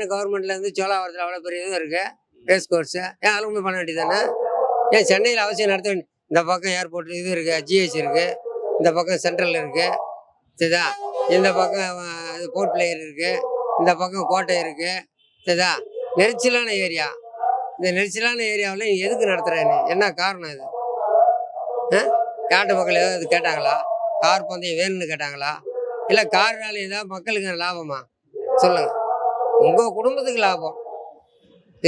காட்டின கவர்மெண்ட்லேருந்து சோழாவரத்தில் அவ்வளோ பெரிய இதுவும் இருக்குது ரேஸ் கோர்ஸு ஏன் அதில் பண்ண வேண்டியதானே ஏன் சென்னையில் அவசியம் நடத்த வேண்டிய இந்த பக்கம் ஏர்போர்ட் இது இருக்குது ஜிஹெச் இருக்குது இந்த பக்கம் சென்ட்ரல் இருக்குது சரிதா இந்த பக்கம் இது போர்ட் பிளேயர் இருக்குது இந்த பக்கம் கோட்டை இருக்குது சரிதா நெரிச்சலான ஏரியா இந்த நெரிச்சலான ஏரியாவில் எதுக்கு நடத்துகிற என்ன காரணம் இது? ஆ? காட்டு மக்கள் ஏதாவது கேட்டாங்களா? கார் பந்தயம் வேணும்னு கேட்டாங்களா? இல்லை கார்னால ஏதாவது மக்களுக்கு லாபமா? சொல்லுங்கள் உங்கள் குடும்பத்துக்கு லாபம்.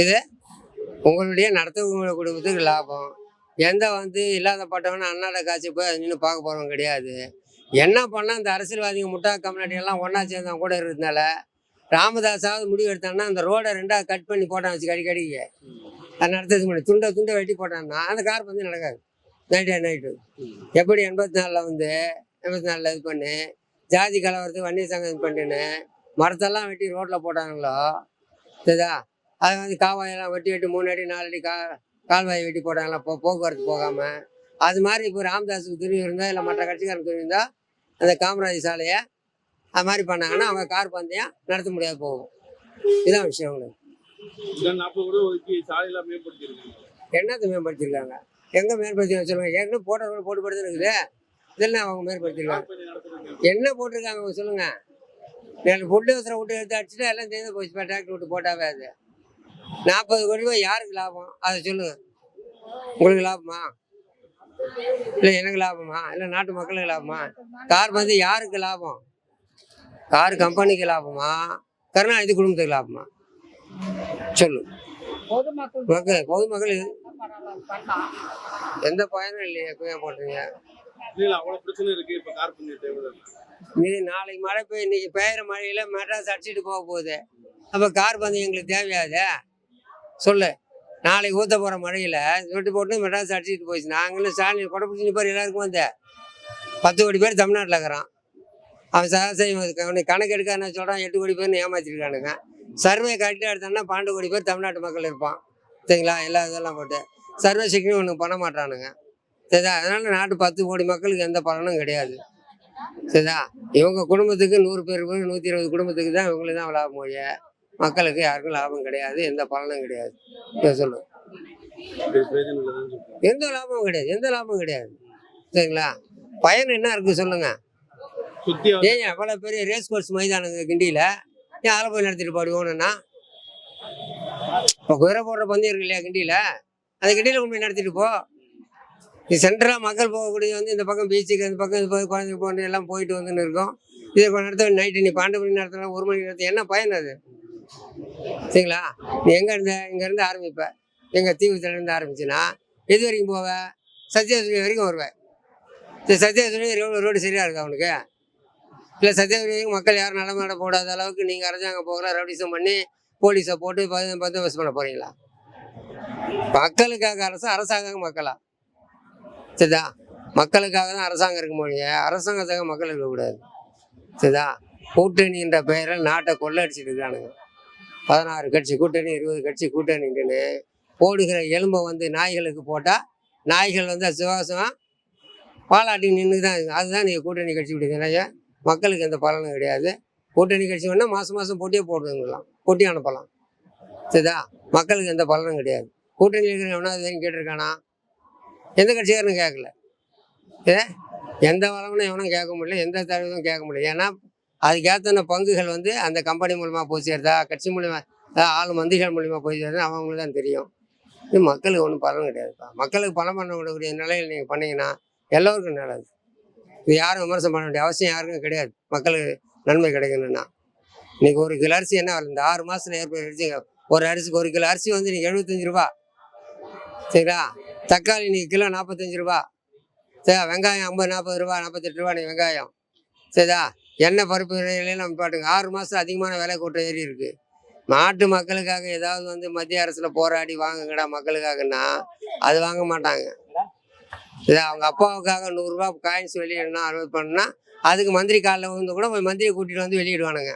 இது உங்களுடைய நடத்தவங்க குடும்பத்துக்கு லாபம். எந்த வந்து இல்லாத பட்டவன அண்ணாட காட்சி போய் நின்று பார்க்க போகிறவங்க கிடையாது. என்ன பண்ணால் இந்த அரசியல்வாதிங்க முட்டா கம்யூனிட்டியெல்லாம் ஒன்றா சேர்ந்தவங்க கூட இருந்தனால ராமதாஸாவது முடிவு எடுத்தான்னா அந்த ரோடை ரெண்டாக கட் பண்ணி போட்டான் வச்சு கடி கடிக்க. அது நடத்துறதுக்கு பண்ணி. துண்டை துண்டை வெட்டி போட்டான்னா அந்த கார் வந்து நடக்காது. நைட்டு நைட்டு எப்படி எண்பத்தி நாலில் வந்து எண்பத்தி நாலில் இது பண்ணி ஜாதி கலவரத்துக்கு வன்னிய சங்கம் இது பண்ணின்னு மரத்தெல்லாம் வெட்டி ரோட்டில் போட்டாங்களோ சரிதா அது வந்து காவாயெல்லாம் வெட்டி வெட்டி மூணு அடி நாலு அடி கா கால்வாய் வெட்டி போட்டாங்களா? போ போக்குவரத்து போகாமல் அது மாதிரி இப்போ ராமதாஸுக்கு துணி இருந்தால் இல்லை மற்ற கட்சிக்காரன் துணி இருந்தால் அந்த காமராஜ் சாலையை அது மாதிரி பண்ணாங்கன்னா அவங்க கார் பந்தயம் நடத்த முடியாது போகும். இதுதான் விஷயம் உங்களுக்கு. என்னத்தை மேம்படுத்தியிருக்காங்க எங்கே மேம்படுத்தி சொல்லுங்கள் ஏற்கனவே போட்ட போட்டு படுத்து இருக்குது. இதெல்லாம் அவங்க நடத்துறாங்க என்ன போட்டிருக்காங்க அவங்க சொல்லுங்க. நான் ஃபுட்டு அவசரம் விட்டு எடுத்து அடிச்சுட்டு எல்லாம் சேர்ந்து போச்சு. டிராக்டர் விட்டு போட்டாவே அது. நாற்பது கோடி ரூபாய் யாருக்கு லாபம்? அதை சொல்லுங்க. உங்களுக்கு லாபமா? இல்லை எனக்கு லாபமா? இல்லை நாட்டு மக்களுக்கு லாபமா? கார் வந்து யாருக்கு லாபம்? கார் கம்பெனிக்கு லாபமா? கருணாநிதி குடும்பத்துக்கு லாபமா? சொல்லு. பொதுமக்கள் மக்கள் பொதுமக்கள் எந்த பயனும் இல்லையே போட்டுறீங்க இல்ல அவ்வளவு பிரச்சனை இருக்கு. இப்ப கார் பந்தயம் தேவை இது நாளைக்கு மழை பெய்யும் இன்னைக்கு பெய்கிற மழையில மெட்ராஸ் அடிச்சுட்டு போக போகுது. அப்போ கார் பந்தயம் எங்களுக்கு தேவையாதே? சொல்லு. நாளைக்கு ஊற்ற போகிற மழையில் விட்டு போட்டு மெட்ராஸ் அடிச்சுட்டு போயிடுச்சு. நாங்களும் ஸ்டாலின் கொடை பிடிச்சி பேர் எல்லாருக்கும் வந்தேன் பத்து கோடி பேர் தமிழ்நாட்டில் இருக்கிறான். அவன் சராசரி அவனுக்கு கணக்கு எடுக்கான்னு சொல்கிறான் எட்டு கோடி பேர்னு ஏமாற்றிருக்கானுங்க சர்வே கரெக்டாக எடுத்தான்னா பன்னெண்டு கோடி பேர் தமிழ்நாட்டு மக்கள் இருப்பான். சரிங்களா? எல்லா இதெல்லாம் போட்டு. சர்வே செக்யூரிட்டி ஒன்று பண்ண மாட்டானுங்க. சரிதா? அதனால் நாட்டு பத்து கோடி மக்களுக்கு எந்த பலனும் கிடையாது. சரிதா? இவங்க குடும்பத்துக்கு நூறு பேர் போய் நூற்றி இருபது குடும்பத்துக்கு தான் இவங்களுக்கு தான் லாபம் மொழிய மக்களுக்கு யாருக்கும் லாபம் கிடையாது எந்த பலனும் கிடையாது. இதை எந்த லாபமும் கிடையாது எந்த லாபமும் கிடையாது. சரிங்களா? பயன் என்ன இருக்குது சொல்லுங்க. ஏன் அவ்வளோ பெரிய ரேஸ் கோர்ஸ் மைதானம் கிண்டியில். ஏன் அதில் போய் நடத்திட்டு பாடுவோன்னா இப்போ குதிரை போடுற பந்தயம் இருக்கு இல்லையா கிண்டியில்? அந்த கிண்டியில் கொண்டு போய் நடத்திட்டு போ. சென்ட்ரலாக மக்கள் போகக்கூடிய வந்து இந்த பக்கம் பீச்சுக்கு இந்த பக்கம் இது போய் குழந்தைங்க போன எல்லாம் போயிட்டு வந்துன்னு இருக்கோம். இதை இப்போ நடத்த நைட்டு நீ பன்னெண்டு மணி நடத்தலாம் ஒரு மணிக்கு நடத்த என்ன பயன் அது? சரிங்களா? நீ எங்கே இருந்த? இங்கேருந்து ஆரம்பிப்ப. எங்கள் தீவுத்திலேருந்து ஆரம்பிச்சுன்னா எது வரைக்கும் போவ? சத்யாசுரி வரைக்கும் வருவேன் சரி சத்யாசுரி ரோடு ரோடு சரியாக இருக்கா அவனுக்கு இல்லை சத்யாசுரி வரைக்கும் மக்கள் யாரும் நடமாட போடாத அளவுக்கு நீங்கள் அரசாங்கம் போகலாம் ரவுடிசம் பண்ணி போலீஸை போட்டு பந்து பந்தோபஸ்து பண்ண போகிறீங்களா மக்களுக்காக அரசு அரசாங்கம் மக்களா? சரிதா? மக்களுக்காக தான் அரசாங்கம் இருக்க முடியும் அரசாங்கத்துக்காக மக்கள் இருக்கக்கூடாது. சரிதா? கூட்டணின்ற பெயரில் நாட்டை கொள்ளடிச்சிட்டு இருக்கானுங்க. பதினாறு கட்சி கூட்டணி இருபது கட்சி கூட்டணின்னு போடுகிற எலும்பை வந்து நாய்களுக்கு போட்டால் நாய்கள் வந்து சுவாசமாக பாலாட்டி நின்று தான் அதுதான் நீங்கள் கூட்டணி கட்சி விடுங்க மக்களுக்கு எந்த பலனும் கிடையாது. கூட்டணி கட்சி வேணால் மாதம் மாதம் போட்டியே போடுறதுங்களாம் போட்டி அனுப்பலாம். சரிதா? மக்களுக்கு எந்த பலனும் கிடையாது. கூட்டணி இருக்கிற எவ்வளோ இது கேட்டிருக்கானா? எந்த கட்சிக்காரனும் கேட்கல. ஏ? எந்த வளமும் எவனும் கேட்க முடியல எந்த தலைவரும் கேட்க முடியல. ஏன்னா அதுக்கேற்ற பங்குகள் வந்து அந்த கம்பெனி மூலமாக போய் சேருதா கட்சி மூலிமா ஆள் மந்திரிகள் மூலியமாக போய் சேருதா அவங்களுக்கு தான் தெரியும். இது மக்களுக்கு ஒன்றும் பலன் கிடையாதுப்பா. மக்களுக்கு பணம் பண்ண விடக்கூடிய நிலையில் நீங்கள் பண்ணீங்கன்னா எல்லோருக்கும் நல்லது. இது யாரும் விமர்சனம் பண்ண வேண்டிய அவசியம் யாருக்கும் கிடையாது. மக்களுக்கு நன்மை கிடைக்கணும்னா. இன்னைக்கு ஒரு கிலோ அரிசி என்ன விலை? இந்த ஆறு மாதத்தில் ஏற்படுற அரிசிங்க ஒரு அரிசிக்கு ஒரு கிலோ அரிசி வந்து நீங்கள் எழுபத்தஞ்சு ரூபா. சரிங்களா? தக்காளி இன்னைக்கு கிலோ நாற்பத்தஞ்சு ரூபா. சரியா வெங்காயம் ஐம்பது நாற்பது ரூபா நாற்பத்தெட்டு ரூபா நீ வெங்காயம். சரிதா? எண்ணெய் பருப்பு விலையில நம்ம பாட்டுங்க ஆறு மாதம் அதிகமான விலை கூட்டம் ஏறி இருக்குது நாட்டு மக்களுக்காக ஏதாவது வந்து மத்திய அரசில் போராடி வாங்குங்கடா மக்களுக்காகன்னா அது வாங்க மாட்டாங்க. இது அவங்க அப்பாவுக்காக நூறுரூவா காயின்ஸ் வெளியிடணும் அறுபது பண்ணா அதுக்கு மந்திரி காலில் வந்து கூட போய் மந்திரியை கூட்டிகிட்டு வந்து வெளியிடுவானுங்க.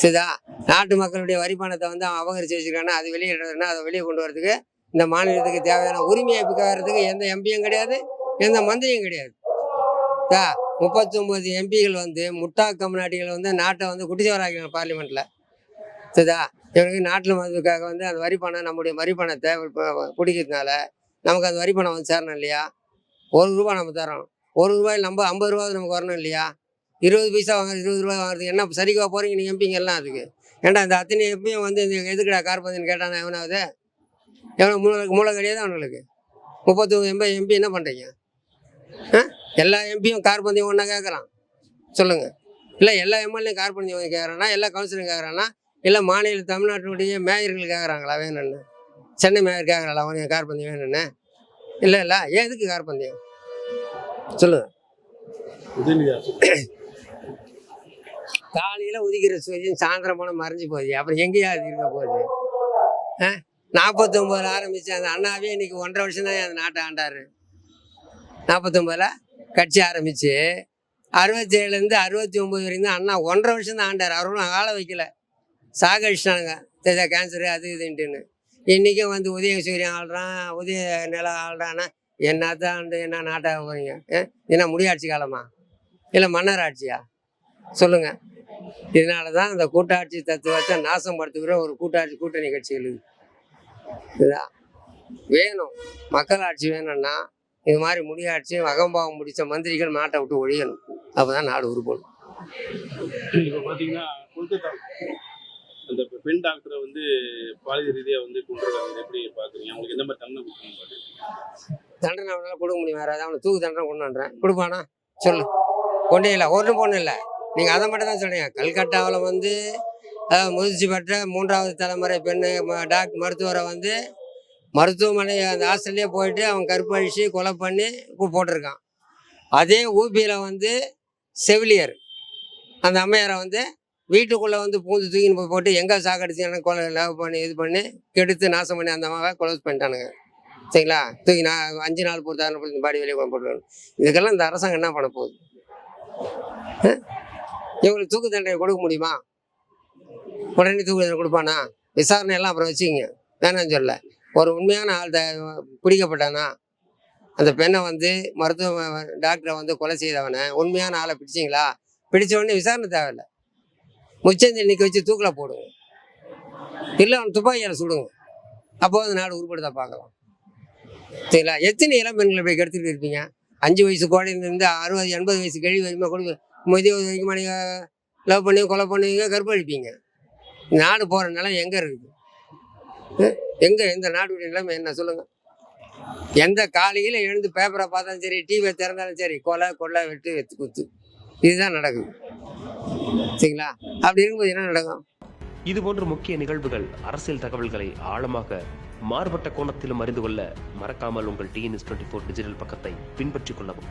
சரிதா? நாட்டு மக்களுடைய வரி பணத்தை வந்து அவன் அபகரிச்சு வச்சுருக்கானா அது வெளியிடுறதுன்னா அதை வெளியே கொண்டு வரதுக்கு இந்த மாநிலத்துக்கு தேவையான உரிமையை பெறதுக்கு எந்த எம்பியும் கிடையாது எந்த மந்திரியும் கிடையாது. தா முப்பத்தொம்போது எம்பிகள் வந்து முட்டா கம்நாட்டிகள் வந்து நாட்டை வந்து குட்டிச்சவராக்கிறாங்க பார்லிமெண்ட்டில் சரிதா இவனுக்கு நாட்டில் மதுவுக்காக வந்து அந்த வரி பணம் நம்முடைய வரி பணத்தை பிடிக்கிறதுனால நமக்கு அந்த வரி பணம் வந்து சேரணும் இல்லையா? ஒரு ரூபா நம்ம தரோம் ஒரு ரூபாயில் நம்ம ஐம்பது ரூபா நமக்கு வரணும் இல்லையா? இருபது பைசா வாங்குறது இருபது ரூபாய் வாங்குறதுக்கு என்ன சரிக்கா போகிறீங்க நீங்கள் எம்பிங்க எல்லாம் அதுக்கு? ஏன்டா இந்த அத்தனை எப்பயும் வந்து இந்த எதுக்குடா கார்பந்தின்னு கேட்டானா எவனாவது? எவ்வளோ மூளை மூளை கிடையாது அவங்களுக்கு முப்பத்தொம்பது எம்பி எம்பி என்ன பண்ணுறீங்க ஆ? எல்லா எம்பியும் கார் பந்தயம் ஒன்றா கேட்குறான் சொல்லுங்கள் இல்லை எல்லா எம்எல்ஏயும் கார்பந்தியம் கேட்குறானா எல்லா கவுன்சிலும் கேட்குறானா இல்லை மாநில தமிழ்நாட்டினுடைய மேயர்கள் கேட்குறாங்களா வேணும்னு. சென்னை மேயர் கேட்குறாங்களா அவனுக்கு கார்பந்தியம் வேணும்னு? இல்லை இல்லை. ஏன் எதுக்கு கார்பந்தியம் சொல்லுங்கள் காலையில் உதிக்கிற சூரியன் சாயந்தரம் போனால் மறைஞ்சு போகுது. அப்புறம் எங்கேயாவது இருக்க போகுது. ஆ? நாற்பத்தொம்போதில் ஆரம்பிச்சு அந்த அண்ணாவே இன்னைக்கு ஒன்றரை வருஷம் தான் அந்த நாட்டை ஆண்டாரு. நாற்பத்தொம்போதில் கட்சி ஆரம்பிச்சு அறுபத்தேழுலேருந்து அறுபத்தி ஒம்பது வரைக்கும் தான் அண்ணா ஒன்றரை வருஷம் தான் ஆண்டார். அவரும் ஆள வைக்கல. சாகடிச்சிட்டானுங்க. தெரியா கேன்சரு அது இதுன்ட்டுன்னு. இன்றைக்கும் வந்து உதய சூரியன் ஆள்றான் உதய நில ஆள்றான்னா என்னத்தான் வந்து என்ன நாட்டாக போகிறீங்க என்ன முடியாட்சி காலமா? இல்லை மன்னர் ஆட்சியா? சொல்லுங்கள் இதனால தான் அந்த கூட்டாட்சி தத்துவத்தை நாசம் படுத்துகிற ஒரு கூட்டாட்சி கூட்டணி கட்சிகள் வேணும். மக்களாட்சி வேணும்னா இது மாதிரி முடியாட்சி அகம்பாவம் முடித்த மந்திரிகள் நாட்டை விட்டு ஒழியணும். அப்போ தான் நாடு உருப்படும் இப்போ பார்த்தீங்கன்னா கொல்கத்தா. அந்த பெண் டாக்டரை வந்து பாலியல் ரீதியாக வந்து கொண்டிருக்காங்க எப்படி பார்க்குறீங்க அவங்களுக்கு எந்த மாதிரி தண்டனை கொடுக்கணும் தண்டனை அவனால கொடுக்க முடியும்? வேறு அவனை தூக்கு தண்டனை கொண்டு வந்துடுறேன் கொடுப்பானா? சொல்லு. கொண்டே இல்லை. ஒன்றும் பொண்ணு இல்லை. நீங்கள் அதை மட்டும் தான் சொல்றீங்க. கல்கட்டாவில் வந்து முதிர்ச்சி பெற்ற மூன்றாவது தலைமுறை பெண்ணு ம- டாக்டர் மருத்துவரை வந்து மருத்துவமனை அந்த ஹாஸ்டல்லே போயிட்டு அவன் கற்பழிச்சு கொலை பண்ணி போட்டிருக்கான். அதே ஊபியில் வந்து செவிலியர். அந்த அம்மையாரை வந்து வீட்டுக்குள்ளே வந்து பூந்து தூக்கின்னு போய் போட்டு எங்கே சாக்கடிச்சு கொலை லவ் பண்ணி இது பண்ணி கெடுத்து நாசம் பண்ணி அந்த அம்மாவை கொலை பண்ணிட்டானுங்க. சரிங்களா? தூக்கி நான் அஞ்சு நாள் பொறுத்தாரு பாடி வெளியே கொண்டு போட்டுருவாங்க. இதுக்கெல்லாம் இந்த அரசாங்கம் என்ன பண்ண போகுது? இவங்களுக்கு தூக்கு தண்டனை கொடுக்க முடியுமா? உடனே தூக்கு கொடுப்பானா? விசாரணை எல்லாம் அப்புறம் வச்சுக்கிங்க. வேணாம்னு சொல்ல. ஒரு உண்மையான ஆள் த- பிடிக்கப்பட்டானா? அந்த பெண்ணை வந்து மருத்துவ டாக்டரை வந்து கொலை செய்தவனை உண்மையான ஆளை பிடிச்சிங்களா? பிடிச்ச உடனே விசாரணை தேவையில்லை. முச்சந்தி நிற்க வச்சு தூக்கில் போடுங்க. இல்லை அவன் துப்பாக்கியால் சுடுங்க. அப்போ அந்த நாடு உருப்படுத்த பார்க்கலாம். சரிங்களா? எத்தனை இளம் பெண்களை போய் கெடுத்துட்டு இருப்பீங்க? அஞ்சு வயசு குழந்தைலேருந்து அறுபது எண்பது வயசு கழிவு வரைக்கும் கொடுங்க. முதிய வரைக்கும் நீங்கள் லவ் பண்ணி கொலை பண்ணுவீங்க கற்பழிப்பீங்க நாடு போகிற நிலம் எங்கே இருக்குது எங்கே எந்த நாடுடைய நிலைமை என்ன சொல்லுங்கள் எந்த காலையில் எழுந்து பேப்பரை பார்த்தாலும் சரி டிவியை திறந்தாலும் சரி கொலை கொள்ளை வெட்டு வெத்து குத்து. இதுதான் நடக்குது. சரிங்களா? அப்படி இருக்கும்போது என்ன நடக்கும்? இது போன்ற முக்கிய நிகழ்வுகள் அரசியல் தகவல்களை ஆழமாக மாறுபட்ட கோணத்திலும் அறிந்து கொள்ள மறக்காமல் உங்கள் டிஎன்எஸ் டுவெண்ட்டி ஃபோர் டிஜிட்டல் பக்கத்தை பின்பற்றிக் கொள்ளவும்.